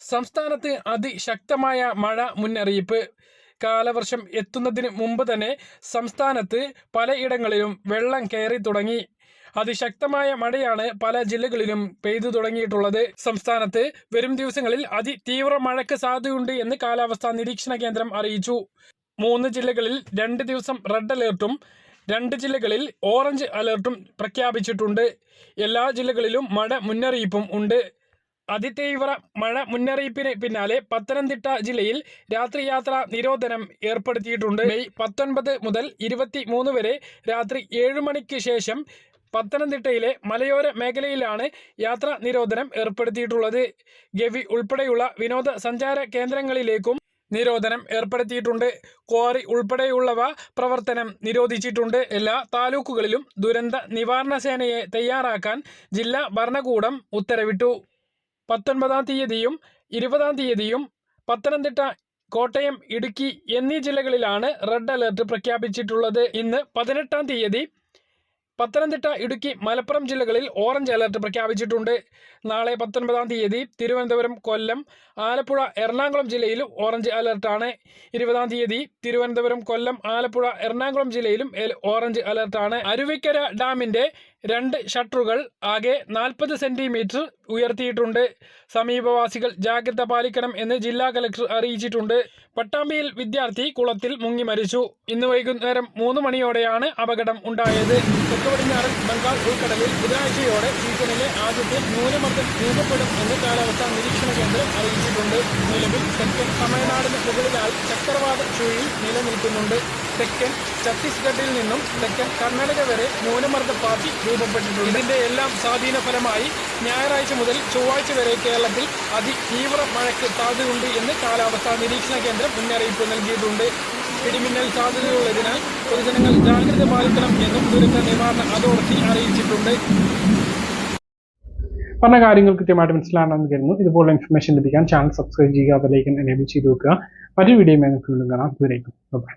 സംസ്ഥാനത്ത് അതിശക്തമായ മഴ മുന്നറിയിപ്പ്. കാലവർഷം എത്തുന്നതിന് മുമ്പ് തന്നെ സംസ്ഥാനത്ത് പലയിടങ്ങളിലും വെള്ളം കയറി തുടങ്ങി. അതിശക്തമായ മഴയാണ് പല ജില്ലകളിലും പെയ്തു തുടങ്ങിയിട്ടുള്ളത്. സംസ്ഥാനത്ത് വരും ദിവസങ്ങളിൽ അതിതീവ്ര മഴയ്ക്ക് സാധ്യതയുണ്ട് എന്ന് കാലാവസ്ഥാ നിരീക്ഷണ കേന്ദ്രം അറിയിച്ചു. മൂന്ന് ജില്ലകളിൽ രണ്ട് ദിവസം റെഡ് അലേർട്ടും രണ്ട് ജില്ലകളിൽ ഓറഞ്ച് അലേർട്ടും പ്രഖ്യാപിച്ചിട്ടുണ്ട്. എല്ലാ ജില്ലകളിലും മഴ മുന്നറിയിപ്പും ഉണ്ട്. അതിതീവ്ര മഴ മുന്നറിയിപ്പിന് പിന്നാലെ പത്തനംതിട്ട ജില്ലയിൽ രാത്രിയാത്രാ നിരോധനം ഏർപ്പെടുത്തിയിട്ടുണ്ട്. മെയ് പത്തൊൻപത് മുതൽ ഇരുപത്തി മൂന്ന് വരെ രാത്രി ഏഴ് മണിക്ക് ശേഷം പത്തനംതിട്ടയിലെ മലയോര മേഖലയിലാണ് യാത്രാ നിരോധനം ഏർപ്പെടുത്തിയിട്ടുള്ളത്. ഗവി ഉൾപ്പെടെയുള്ള വിനോദസഞ്ചാര കേന്ദ്രങ്ങളിലേക്കും നിരോധനം ഏർപ്പെടുത്തിയിട്ടുണ്ട്. ക്വാറി ഉൾപ്പെടെയുള്ളവ പ്രവർത്തനം നിരോധിച്ചിട്ടുണ്ട്. എല്ലാ താലൂക്കുകളിലും ദുരന്ത നിവാരണ സേനയെ തയ്യാറാക്കാൻ ജില്ലാ ഭരണകൂടം ഉത്തരവിട്ടു. പത്തൊൻപതാം തീയതിയും ഇരുപതാം തീയതിയും പത്തനംതിട്ട കോട്ടയം ഇടുക്കി എന്നീ ജില്ലകളിലാണ് റെഡ് അലർട്ട് പ്രഖ്യാപിച്ചിട്ടുള്ളത്. ഇന്ന് പതിനെട്ടാം തീയതി പത്തനംതിട്ട ഇടുക്കി മലപ്പുറം ജില്ലകളിൽ ഓറഞ്ച് അലർട്ട് പ്രഖ്യാപിച്ചിട്ടുണ്ട്. നാളെ പത്തൊൻപതാം തീയതി തിരുവനന്തപുരം കൊല്ലം ആലപ്പുഴ എറണാകുളം ജില്ലയിലും ഓറഞ്ച് അലർട്ടാണ്. ഇരുപതാം തീയതി തിരുവനന്തപുരം കൊല്ലം ആലപ്പുഴ എറണാകുളം ജില്ലയിലും ഓറഞ്ച് അലർട്ടാണ്. അരുവിക്കര ഡാമിന്റെ രണ്ട് ഷട്ടറുകൾ ആകെ നാൽപ്പത് സെന്റിമീറ്റർ ഉയർത്തിയിട്ടുണ്ട്. സമീപവാസികൾ ജാഗ്രത പാലിക്കണം എന്ന് ജില്ലാ കലക്ടർ അറിയിച്ചിട്ടുണ്ട്. പട്ടാമ്പിയിൽ വിദ്യാർത്ഥി കുളത്തിൽ മുങ്ങി മരിച്ചു. ഇന്ന് വൈകുന്നേരം മൂന്ന് മണിയോടെയാണ് അപകടം ഉണ്ടായത്. തെക്ക് പടിഞ്ഞാറൻ ബംഗാൾ ഉൾക്കടലിൽ ബുധനാഴ്ചയോടെ സീസണിലെ ആദ്യത്തെ ന്യൂനമർദ്ദം രൂപപ്പെടും എന്ന് കാലാവസ്ഥാ നിരീക്ഷണ കേന്ദ്രം അറിയിച്ചിട്ടുണ്ട്. നിലവിൽ തെക്കൻ തമിഴ്നാടിന് മുകളിലായി ചക്രവാത ചുഴി നിലനിൽക്കുന്നുണ്ട്. തെക്കൻ ഛത്തീസ്ഗഡിൽ നിന്നും തെക്കൻ കർണാടക വരെ ന്യൂനമർദ്ദ പാർട്ടി രൂപപ്പെട്ടിട്ടുണ്ട്. ഇതിന്റെ എല്ലാം സ്വാധീന ഫലമായി ഞായറാഴ്ച മുതൽ ചൊവ്വാഴ്ച വരെ കേരളത്തിൽ അതിതീവ്ര മഴയ്ക്ക് സാധ്യതയുണ്ട് എന്ന് കാലാവസ്ഥാ നിരീക്ഷണ കേന്ദ്രം മുന്നറിയിപ്പ് നൽകിയിട്ടുണ്ട്. ഇടിമിന്നൽ സാധ്യതയുള്ളതിനാൽ പൊതുജനങ്ങൾ ജാഗ്രത പാലിക്കണം എന്നും ദുരന്ത നിവാരണ അതോറിറ്റി അറിയിച്ചിട്ടുണ്ട്. പറഞ്ഞ കാര്യങ്ങൾ കൃത്യമായിട്ട് മനസ്സിലാണെന്ന് കരുതുന്നു. ഇതുപോലുള്ള ഇൻഫർമേഷൻ ലഭിക്കാൻ ചാനൽ സബ്സ്ക്രൈബ് ചെയ്യുക അതിലേക്ക് എനേബിൾ ചെയ്ത് വെക്കുക. മറ്റൊരു വീഡിയോ വീണ്ടും കാണാം. ബൈ